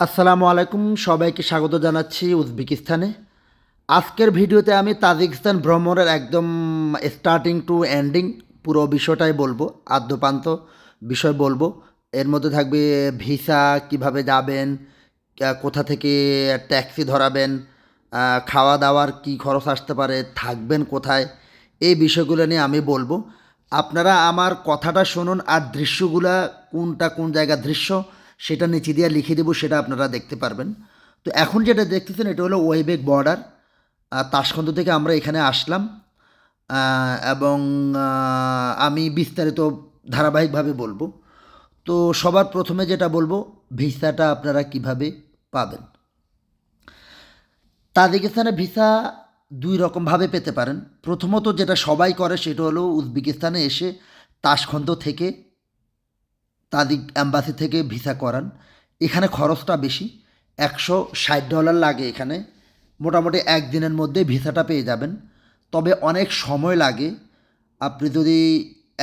আসসালামু আলাইকুম, সবাইকে স্বাগত জানাচ্ছি উজবেকিস্তানে। আজকের ভিডিওতে আমি তাজিকিস্তান ভ্রমণের একদম স্টার্টিং টু এন্ডিং পুরো বিষয়টাই বলব, আদ্যপান্ত বিষয় বলব। এর মধ্যে থাকবে ভিসা, কীভাবে যাবেন কোথা থেকে ট্যাক্সি ধরাবেন খাওয়া দাওয়ার কি খরচ আসতে পারে, থাকবেন কোথায়, এই বিষয়গুলো নিয়ে আমি বলব। আপনারা আমার কথাটা শুনুন, আর দৃশ্যগুলা কোনটা কোন জায়গার দৃশ্য সেটা নিচে দিয়ে লিখে দেবো, সেটা আপনারা দেখতে পারবেন। তো এখন যেটা দেখতেছেন, এটা হলো ওয়েবেক বর্ডার তাসকন্দ থেকে আমরা এখানে আসলাম। এবং আমি বিস্তারিত ধারাবাহিকভাবে বলব। তো সবার প্রথমে যেটা বলব, ভিসাটা আপনারা কীভাবে পাবেন? তাজিকিস্তানে ভিসা দুই রকমভাবে পেতে পারেন। প্রথমত যেটা সবাই করে, সেটা হলো উজবেকিস্তানে এসে তাসকন্দ থেকে তাদিক অ্যাম্বাসি থেকে ভিসা করান। এখানে খরচটা বেশি, একশো ষাট ডলার লাগে এখানে। মোটামুটি একদিনের মধ্যে ভিসাটা পেয়ে যাবেন। তবে অনেক সময় লাগে। আপনি যদি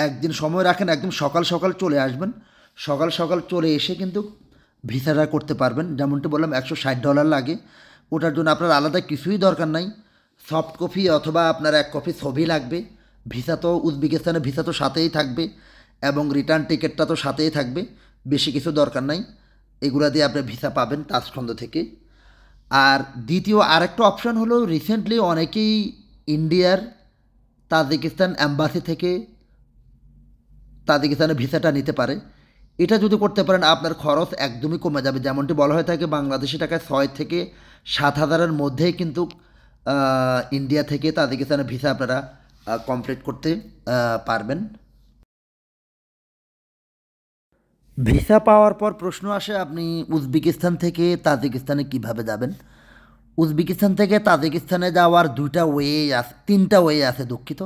একদিন সময় রাখেন, একদম সকাল সকাল চলে আসবেন। সকাল সকাল চলে এসে কিন্তু ভিসাটা করতে পারবেন। যেমনটি বললাম, একশো ষাট ডলার লাগে। ওটার জন্য আপনার আলাদা কিছুই দরকার নাই। সফট কপি অথবা আপনার এক কপি ছবি লাগবে। ভিসা তো উজবেকিস্তানে ভিসা তো সাথেই থাকবে। এবং রিটার্ন টিকিটটা তো সাথেই থাকবে, বেশি কিছু দরকার নাই। এগুলো দিয়ে আপনি ভিসা পাবেন তাজখন্দ থেকে। আর দ্বিতীয় আরেকটা অপশান হলো রিসেন্টলি অনেকেই ইন্ডিয়ার তাজিকিস্তান অ্যাম্বাসি থেকে তাজিকিস্তানের ভিসাটা নিতে পারে। এটা যদি করতে পারেন, আপনার খরচ একদমই কমে যাবে। যেমনটি বলা হয়ে থাকে, বাংলাদেশি টাকায় ছয় থেকে সাত হাজারের মধ্যেই কিন্তু ইন্ডিয়া থেকে তাজিকিস্তানের ভিসা আপনারা কমপ্লিট করতে পারবেন। ভিসা পাওয়ার পর প্রশ্ন আসে, আপনি উজবেকিস্তান থেকে তাজিকিস্তানে কীভাবে যাবেন? উজবেকিস্তান থেকে তাজিকিস্তানে যাওয়ার দুইটা ওয়ে আছে তিনটা ওয়ে আছে দুঃখিত।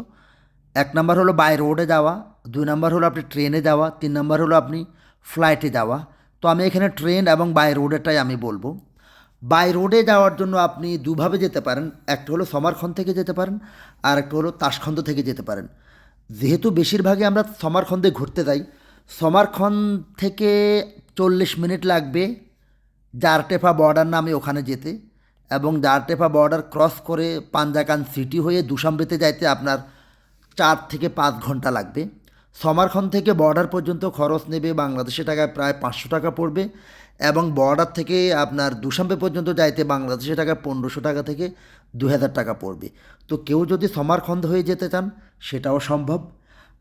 এক নাম্বার হলো বাই রোডে যাওয়া, দুই নাম্বার হলো আপনি ট্রেনে যাওয়া, তিন নাম্বার হলো আপনি ফ্লাইটে যাওয়া। তো আমি এখানে ট্রেন এবং বাই রোডেটাই আমি বলব। বাই রোডে যাওয়ার জন্য আপনি দুভাবে যেতে পারেন, একটা হলো সমারখন্দ থেকে যেতে পারেন, আর একটা হলো তাসখন্দ থেকে যেতে পারেন। যেহেতু বেশিরভাগই আমরা সমারখন্দে ঘুরতে যাই সমারখন্দ থেকে চল্লিশ মিনিট লাগবে জারটেফা বর্ডার নামে ওখানে যেতে এবং জারটেফা বর্ডার ক্রস করে পাঞ্জাকান সিটি হয়ে দুশাম্বেতে যাইতে আপনার চার থেকে পাঁচ ঘণ্টা লাগবে। সমারখন্দ থেকে বর্ডার পর্যন্ত খরচ নেবে বাংলাদেশি টাকায় প্রায় পাঁচশো টাকা পড়বে এবং বর্ডার থেকে আপনার দুশাম্বে পর্যন্ত যাইতে বাংলাদেশি টাকায় পনেরোশো টাকা থেকে দু হাজার টাকা পড়বে। তো কেউ যদি সমারখন্দ হয়ে যেতে চান, সেটাও সম্ভব।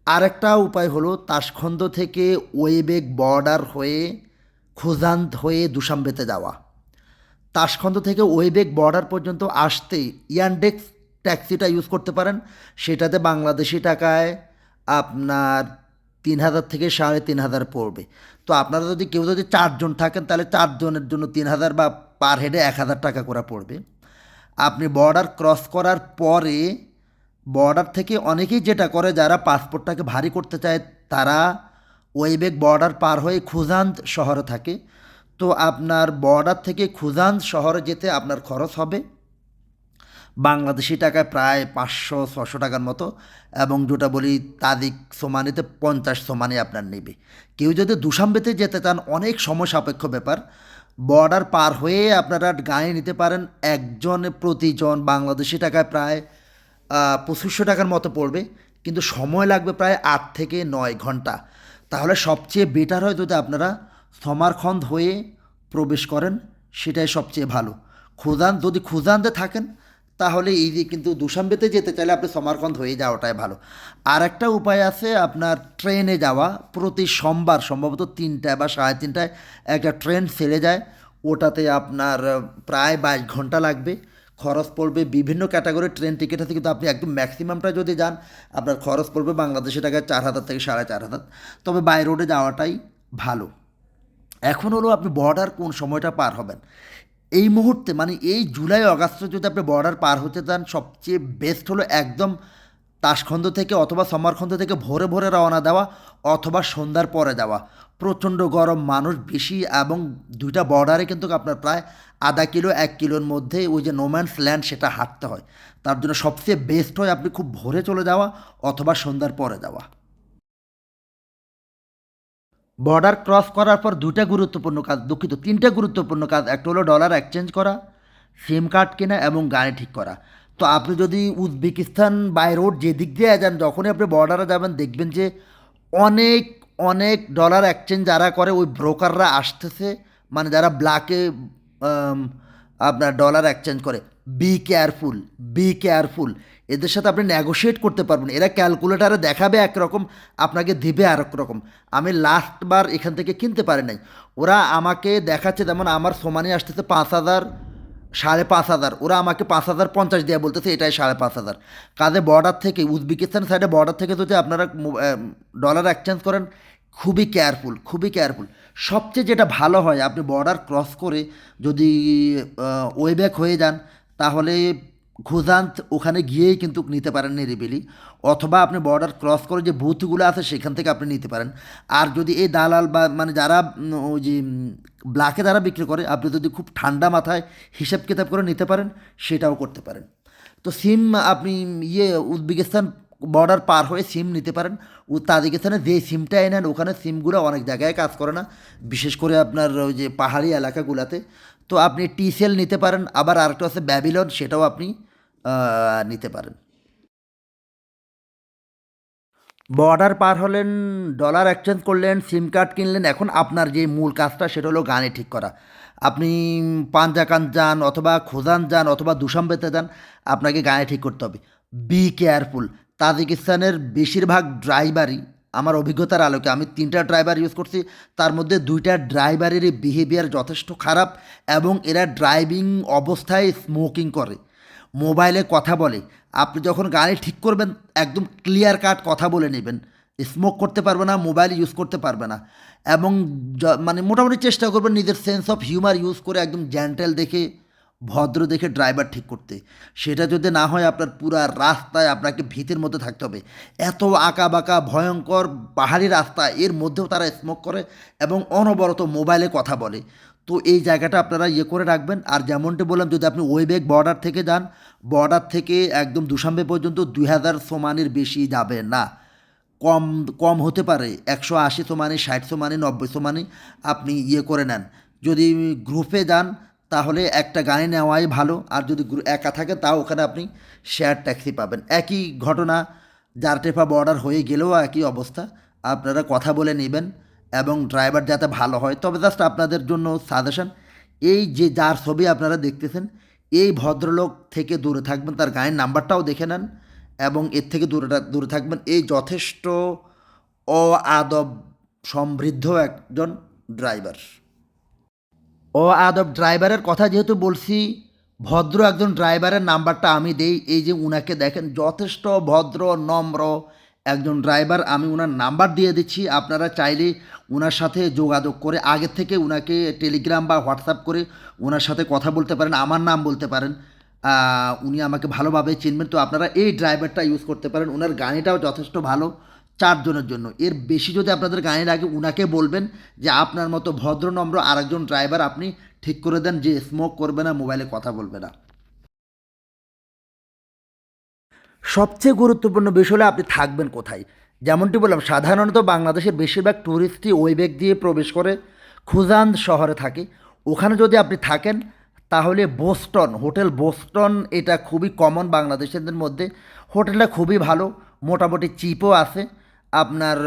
আরেকটা উপায় হলো তাসখন্দ থেকে ওয়েবেক বর্ডার হয়ে খুজান্ত হয়ে দুশাম্বেতে যাওয়া। তাসখন্দ থেকে ওয়েবেক বর্ডার পর্যন্ত আসতে ইয়ানডেক্স ট্যাক্সিটা ইউজ করতে পারেন। সেটাতে বাংলাদেশি টাকায় আপনার তিন হাজার থেকে সাড়ে তিন হাজার পড়বে। তো আপনারা যদি কেউ যদি চারজন থাকেন, তাহলে চারজনের জন্য তিন হাজার বা পার হেডে এক হাজার টাকা করে পড়বে। আপনি বর্ডার ক্রস করার পরে বর্ডার থেকে অনেকেই যেটা করে যারা পাসপোর্টটাকে ভারী করতে চায়, তারা ওয়েবেক বর্ডার পার হয়ে খুজান্ত শহরে থাকে। তো আপনার বর্ডার থেকে খুজান্ত শহরে যেতে আপনার খরচ হবে বাংলাদেশি টাকায় প্রায় পাঁচশো, ছশো টাকার মতো এবং যেটা বলি তাদিক সোমানিতে পঞ্চাশ সোমানি আপনার নেবে। কেউ যদি দুশাম্বেতে যেতে চান, অনেক সময় সাপেক্ষ ব্যাপার। বর্ডার পার হয়ে আপনারা গাড়ি নিতে পারেন, একজনে প্রতিজন বাংলাদেশি টাকায় প্রায় পঁচিশশো টাকার মতো পড়বে, কিন্তু সময় লাগবে প্রায় আট থেকে নয় ঘণ্টা। তাহলে সবচেয়ে বেটার হয় যদি আপনারা সমারখন্দ হয়ে প্রবেশ করেন, সেটাই সবচেয়ে ভালো। খুদান যদি খুদানতে থাকেন, তাহলে এই যে কিন্তু দুশাম্বেতে যেতে চাইলে আপনি সমারখন্দ হয়ে যাওয়াটাই ভালো। আর একটা উপায় আছে আপনার ট্রেনে যাওয়া, প্রতি সোমবার সম্ভবত তিনটায় বা সাড়ে তিনটায় একটা ট্রেন ছেড়ে যায়, ওটাতে আপনার প্রায় বাইশ ঘণ্টা লাগবে। খরচ পড়বে বিভিন্ন ক্যাটাগরির ট্রেন টিকিট আছে, কিন্তু আপনি একদম ম্যাক্সিমামটা যদি যান, আপনার খরচ পড়বে বাংলাদেশে টাকায় চার হাজার থেকে সাড়ে চার হাজার। তবে বাই রোডে যাওয়াটাই ভালো। এখন হলো আপনি বর্ডার কোন সময়টা পার হবেন। এই মুহূর্তে মানে এই জুলাই, অগাস্টে যদি আপনি বর্ডার পার হতে চান, সবচেয়ে বেস্ট হলো একদম তাসখন্দ থেকে অথবা সমারখন্দ থেকে ভোরে ভোরে রওনা দেওয়া অথবা সন্ধ্যার পরে যাওয়া প্রচণ্ড গরম, মানুষ বেশি এবং দুইটা বর্ডারে কিন্তু আপনার প্রায় আধা কিলো, এক কিলোর মধ্যে ওই যে নোম্যান্স ল্যান্ড সেটা হাঁটতে হয়। তার জন্য সবচেয়ে বেস্ট হয় আপনি খুব ভোরে চলে যাওয়া অথবা সন্ধ্যার পরে যাওয়া। বর্ডার ক্রস করার পর দুটা গুরুত্বপূর্ণ কাজ, দুঃখিত, তিনটা গুরুত্বপূর্ণ কাজ, একটা হলো ডলার এক্সচেঞ্জ করা সিম কার্ড কেনা এবং গাড়ি ঠিক করা। তো আপনি যদি উজবেকিস্তান বাই রোড যে দিক দিয়ে যান, যখনই আপনি বর্ডারে যাবেন, দেখবেন যে অনেক অনেক ডলার এক্সচেঞ্জ যারা করে, ওই ব্রোকাররা আসতেছে মানে যারা ব্ল্যাকে আপনার ডলার এক্সচেঞ্জ করে। বি কেয়ারফুল বি কেয়ারফুল এদের সাথে আপনি নেগোশিয়েট করতে পারবেন। এরা ক্যালকুলেটারে দেখাবে একরকম, আপনাকে দিবে আর রকম আমি লাস্টবার এখান থেকে কিনতে পারি নাই। ওরা আমাকে দেখাচ্ছে, যেমন আমার সমানে আসতেছে পাঁচ হাজার সাড়ে পাঁচ হাজার। ওরা আমাকে পাঁচ হাজার পঞ্চাশ দেওয়া বলতেছে, এটাই সাড়ে পাঁচ হাজার। কাজে বর্ডার থেকে, উজবেকিস্তান সাইডে বর্ডার থেকে যদি আপনারা ডলার এক্সচেঞ্জ করেন, খুবই কেয়ারফুল খুবই কেয়ারফুল সবচেয়ে যেটা ভালো হয়, আপনি বর্ডার ক্রস করে যদি ওয়েব্যাক হয়ে যান, তাহলে খুজান্ত ওখানে গিয়েই কিন্তু নিতে পারেন নিরিবিলি অথবা আপনি বর্ডার ক্রস করে যে বুথগুলো আছে সেখান থেকে আপনি নিতে পারেন। আর যদি এই দালাল বা মানে যারা ওই যে ব্ল্যাকে যারা বিক্রি করে, আপনি যদি খুব ঠান্ডা মাথায় হিসাব কিতাব করে নিতে পারেন, সেটাও করতে পারেন। তো সিম আপনি ইয়ে উজবেকিস্তান বর্ডার পার হয়ে সিম নিতে পারেন। ও তাজিকিস্তানে যে সিমটা এনেন, ওখানে সিমগুলো অনেক জায়গায় কাজ করে না। বিশেষ করে আপনার ওই যে পাহাড়ি এলাকাগুলোতে। তো আপনি টিসেল নিতে পারেন, আবার আরেকটা আছে ব্যাবিলন সেটাও আপনি নিতে পারেন। বর্ডার পার হলেন ডলার এক্সচেঞ্জ করলেন সিম কার্ড কিনলেন, এখন আপনার যে মূল কাজটা সেটা হলো গানে ঠিক করা। আপনি পাঞ্জাকান যান অথবা খোজান যান অথবা দুশাম্বেতে যান, আপনাকে গানে ঠিক করতে হবে। বি কেয়ারফুল তাজিকিস্তানের বেশিরভাগ ড্রাইভারই আমার অভিজ্ঞতার আলোকে আমি তিনটা ড্রাইভার ইউজ করছি। তার মধ্যে দুইটা ড্রাইভারেরই বিহেভিয়ার যথেষ্ট খারাপ এবং এরা ড্রাইভিং অবস্থায় স্মোকিং করে। মোবাইলে কথা বলে। আপনি যখন গাড়ি ঠিক করবেন, একদম ক্লিয়ার কাট কথা বলে নেবেন। স্মোক করতে পারবে না মোবাইল ইউজ করতে পারবে না। এবং মানে মোটামুটি চেষ্টা করবেন নিজের সেন্স অফ হিউমার ইউজ করে একদম জেন্টেল দেখে ভদ্র দেখে ড্রাইভার ঠিক করতে। সেটা যদি না হয় আপনার পুরা রাস্তায় আপনাকে ভীতের মধ্যে থাকতে হবে। এত আঁকা বাঁকা ভয়ঙ্কর পাহাড়ি রাস্তা, এর মধ্যেও তারা স্মোক করে এবং অনবরত মোবাইলে কথা বলে। তো এই জায়গাটা আপনারা ইয়ে করে রাখবেন। আর যেমনটি বললাম, যদি আপনি ওয়েবেক বর্ডার থেকে যান বর্ডার থেকে একদম দুশাম্বে পর্যন্ত দুই হাজার সোমানের বেশি যাবে না। কম কম হতে পারে, একশো আশি সোমানি, ষাট সোমানি, নব্বই সোমানি আপনি ইয়ে করে নেন। যদি গ্রুপে যান তাহলে একটা গাড়ি নেওয়াই ভালো। আর যদি একা থাকে, তাও ওখানে আপনি শেয়ার ট্যাক্সি পাবেন। একই ঘটনা জারটেফা বর্ডার হয়ে গেলেও একই অবস্থা। আপনারা কথা বলে নেবেন এবং ড্রাইভার যাতে ভালো হয়। তবে জাস্ট আপনাদের জন্য সাজেশন এই যে যার ছবি আপনারা দেখতেছেন, এই ভদ্রলোক থেকে দূরে থাকবেন, তার গায়ের নাম্বারটাও দেখে নেন এবং এর থেকে দূরে দূরে থাকবেন। এই যথেষ্ট অ আদব সমৃদ্ধ একজন ড্রাইভার ও আদব ড্রাইভারের কথা যেহেতু বলছি, ভদ্র একজন ড্রাইভারের নাম্বারটা আমি দেই। এই যে উনাকে দেখেন, যথেষ্ট ভদ্র, নম্র একজন ড্রাইভার আমি ওনার নাম্বার দিয়ে দিচ্ছি। আপনারা চাইলে ওনার সাথে যোগাযোগ করে আগের থেকে ওনাকে টেলিগ্রাম বা হোয়াটসঅ্যাপ করে ওনার সাথে কথা বলতে পারেন, আমার নাম বলতে পারেন। উনি আমাকে ভালোভাবে চিনবেন। তো আপনারা এই ড্রাইভারটা ইউজ করতে পারেন। ওনার গাড়িটাও যথেষ্ট ভালো। চারজনের জন্য। এর বেশি যদি আপনাদের গাড়ি লাগে উনাকে বলবেন যে আপনার মতো ভদ্র নম্র আরেকজন ড্রাইভার আপনি ঠিক করে দেন যে স্মোক করবে না, মোবাইলে কথা বলবে না। সবচেয়ে গুরুত্বপূর্ণ বিষয় হলো আপনি থাকবেন কোথায়? যেমনটি বললাম, সাধারণত বাংলাদেশের বেশিরভাগ ট্যুরিস্টই ওয়েবেক দিয়ে প্রবেশ করে। খুজান শহরে থাকে। ওখানে যদি আপনি থাকেন, তাহলে বোস্টন, হোটেল বোস্টন, এটা খুবই কমন বাংলাদেশিদের মধ্যে। হোটেলটা খুবই ভালো, মোটামুটি চিপও আছে। আপনার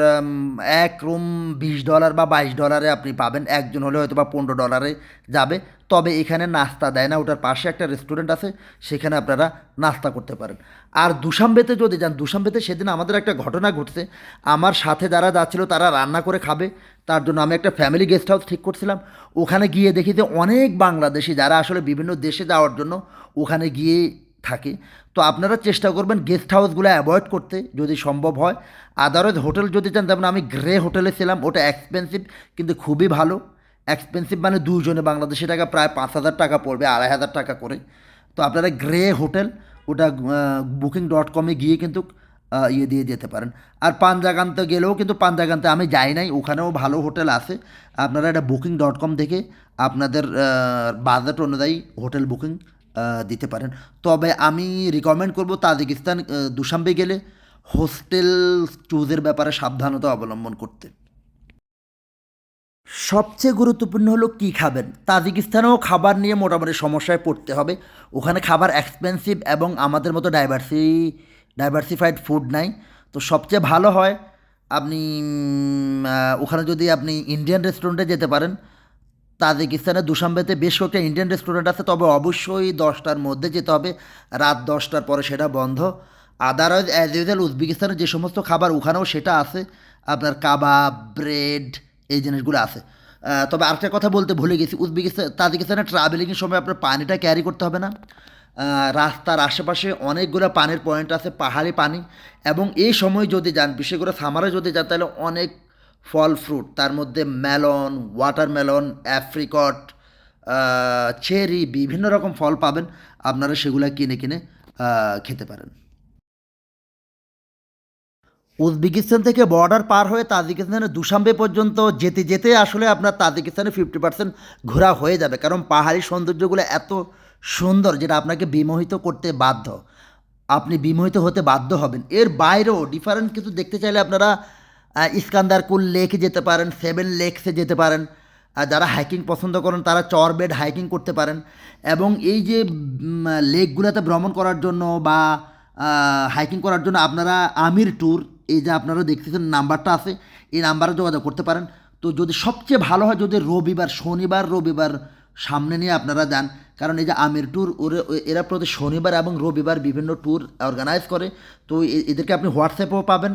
এক রুম বিশ ডলার বা বাইশ ডলারে আপনি পাবেন। একজন হলে হয়তো বা পনেরো ডলারে যাবে। তবে এখানে নাস্তা দেয় না। ওটার পাশে একটা রেস্টুরেন্ট আছে। সেখানে আপনারা নাস্তা করতে পারেন। আর দুশাম্বেতে যদি যান দুশাম্বেতে সেদিন আমাদের একটা ঘটনা ঘটছে। আমার সাথে যারা যাচ্ছিল, তারা রান্না করে খাবে। তার জন্য আমি একটা ফ্যামিলি গেস্ট হাউস ঠিক করছিলাম। ওখানে গিয়ে দেখি যে অনেক বাংলাদেশি যারা আসলে বিভিন্ন দেশে যাওয়ার জন্য ওখানে গিয়ে থাকে। তো আপনারা চেষ্টা করবেন গেস্ট হাউসগুলো অ্যাভয়েড করতে। যদি সম্ভব হয় আদারওয়াইজ হোটেল যদি চান যেমন আমি গ্রে হোটেলে ছিলাম, ওটা এক্সপেন্সিভ কিন্তু খুবই ভালো। এক্সপেন্সিভ মানে দুজনে বাংলাদেশি টাকা প্রায় পাঁচ হাজার টাকা পড়বে, আড়াই হাজার টাকা করে। তো আপনারা গ্রে হোটেল, ওটা বুকিং ডট কমে গিয়ে কিন্তু ইয়ে দিয়ে যেতে পারেন। আর পাঞ্জাগান্তে গেলেও কিন্তু পাঞ্জাগান্তে আমি যাই নাই, ওখানেও ভালো হোটেল আছে। আপনারা এটা বুকিং ডট কম থেকে আপনাদের বাজেট অনুযায়ী হোটেল বুকিং দিতে পারেন। তবে আমি রিকমেন্ড করব তাজিকিস্তান দুশাম্বে গেলে হোস্টেল চুজের ব্যাপারে সাবধানতা অবলম্বন করতে। সবচেয়ে গুরুত্বপূর্ণ হলো কী খাবেন? তাজিকিস্তানেও খাবার নিয়ে মোটামুটি সমস্যায় পড়তে হবে। ওখানে খাবার এক্সপেন্সিভ এবং আমাদের মতো ডাইভার্সি ডাইভার্সিফাইড ফুড নাই। তো সবচেয়ে ভালো হয় আপনি ওখানে যদি আপনি ইন্ডিয়ান রেস্টুরেন্টে যেতে পারেন, তাজিকিস্তানের দুশাম্বেতে বেশ কয়েকটা ইন্ডিয়ান রেস্টুরেন্ট আছে, তবে অবশ্যই দশটার মধ্যে যেতে হবে। রাত দশটার পরে সেটা বন্ধ। আদারওয়াইজ অ্যাজ ইউজুয়াল উজবেকিস্তানের যে সমস্ত খাবার ওখানেও সেটা আছে। আপনার কাবাব ব্রেড এই জিনিসগুলো আছে। তবে আরেকটা কথা বলতে ভুলে গেছি। উজবেকিস্তান তাজিকিস্তানে ট্রাভেলিংয়ের সময় আপনার পানিটা ক্যারি করতে হবে না। রাস্তার আশেপাশে অনেকগুলো পানির পয়েন্ট আছে, পাহাড়ি পানি। এবং এই সময় যদি যান, বিশেষ করে সামারে যদি যান, তাহলে অনেক ফল ফ্রুট তার মধ্যে মেলন ওয়াটারমেলন অ্যাফ্রিকট চেরি বিভিন্ন রকম ফল পাবেন। আপনারা সেগুলো কিনে কিনে খেতে পারেন। উজবেকিস্তান থেকে বর্ডার পার হয়ে তাজিকিস্তানের দুশাম্বে পর্যন্ত যেতে যেতে আসলে আপনার তাজিকিস্তানে ফিফটি পার্সেন্ট ঘোরা হয়ে যাবে। কারণ পাহাড়ি সৌন্দর্যগুলো এত সুন্দর যেটা আপনাকে বিমোহিত করতে বাধ্য। আপনি বিমোহিত হতে বাধ্য হবেন। এর বাইরেও ডিফারেন্ট কিছু দেখতে চাইলে আপনারা ইস্কান্দারকুল লেকে যেতে পারেন সেভেন লেকসে যেতে পারেন। যারা হাইকিং পছন্দ করেন, তারা চরবেড হাইকিং করতে পারেন। এবং এই যে লেকগুলোতে ভ্রমণ করার জন্য বা হাইকিং করার জন্য আপনারা আমির ট্যুর এই যে আপনারা দেখতেছেন নাম্বারটা আছে, এই নাম্বারে যোগাযোগ করতে পারেন। তো যদি সবচেয়ে ভালো হয়, যদি রবিবার, শনিবার, রবিবার সামনে নিয়ে আপনারা যান, কারণ এই যে আমির ট্যুর ওরে এরা প্রতি শনিবার এবং রবিবার বিভিন্ন ট্যুর অর্গানাইজ করে, তো এদেরকে আপনি হোয়াটসঅ্যাপেও পাবেন,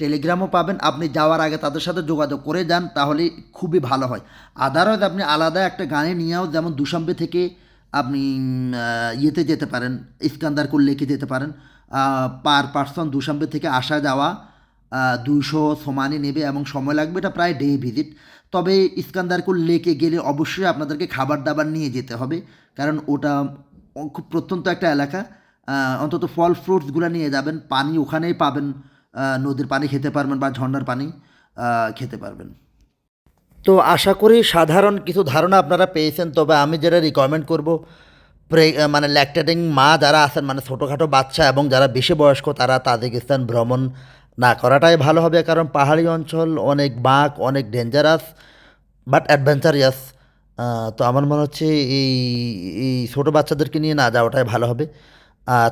টেলিগ্রামও পাবেন। আপনি যাওয়ার আগে তাদের সাথে যোগাযোগ করে যান, তাহলে খুবই ভালো হয়। আদারওয়াইজ আপনি আলাদা একটা গানে নিয়েও যেমন দুশাম্বে থেকে আপনি ইয়েতে যেতে পারেন, ইস্কান্দারকুল লেকে যেতে পারেন। পার পার্সন দুশাম্বে থেকে আসা যাওয়া দুশো সমানে নেবে এবং সময় লাগবে এটা প্রায় ডে ভিজিট তবে ইস্কান্দারকুল লেকে গেলে অবশ্যই আপনাদেরকে খাবার দাবার নিয়ে যেতে হবে, কারণ ওটা খুব প্রত্যন্ত একটা এলাকা। অন্তত ফল ফ্রুটসগুলো নিয়ে যাবেন, পানি ওখানেই পাবেন নদীর পানি খেতে পারবেন বা ঝর্ণার পানি খেতে পারবেন। তো আশা করি সাধারণ কিছু ধারণা আপনারা পেয়েছেন, তবে আমি যেটা রিকমেন্ড করব মানে ল্যাকটেটিং মা যারা আছেন মানে ছোটোখাটো বাচ্চা এবং যারা বেশি বয়স্ক, তারা তাজিকিস্তান ভ্রমণ না করাটাই ভালো হবে, কারণ পাহাড়ি অঞ্চল অনেক বাঁক, অনেক ডেঞ্জারাস বাট অ্যাডভেঞ্চারিয়াস তো আমার মনে হচ্ছে এই এই ছোটো বাচ্চাদেরকে নিয়ে না যাওয়াটাই ভালো হবে।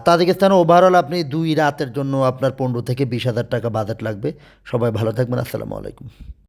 তাজিকিস্তানে ওভারঅল আপনি দুই রাতের জন্য আপনার পনেরো থেকে বিশ হাজার টাকা বাজেট লাগবে। সবাই ভালো থাকবেন, আসসালামু আলাইকুম।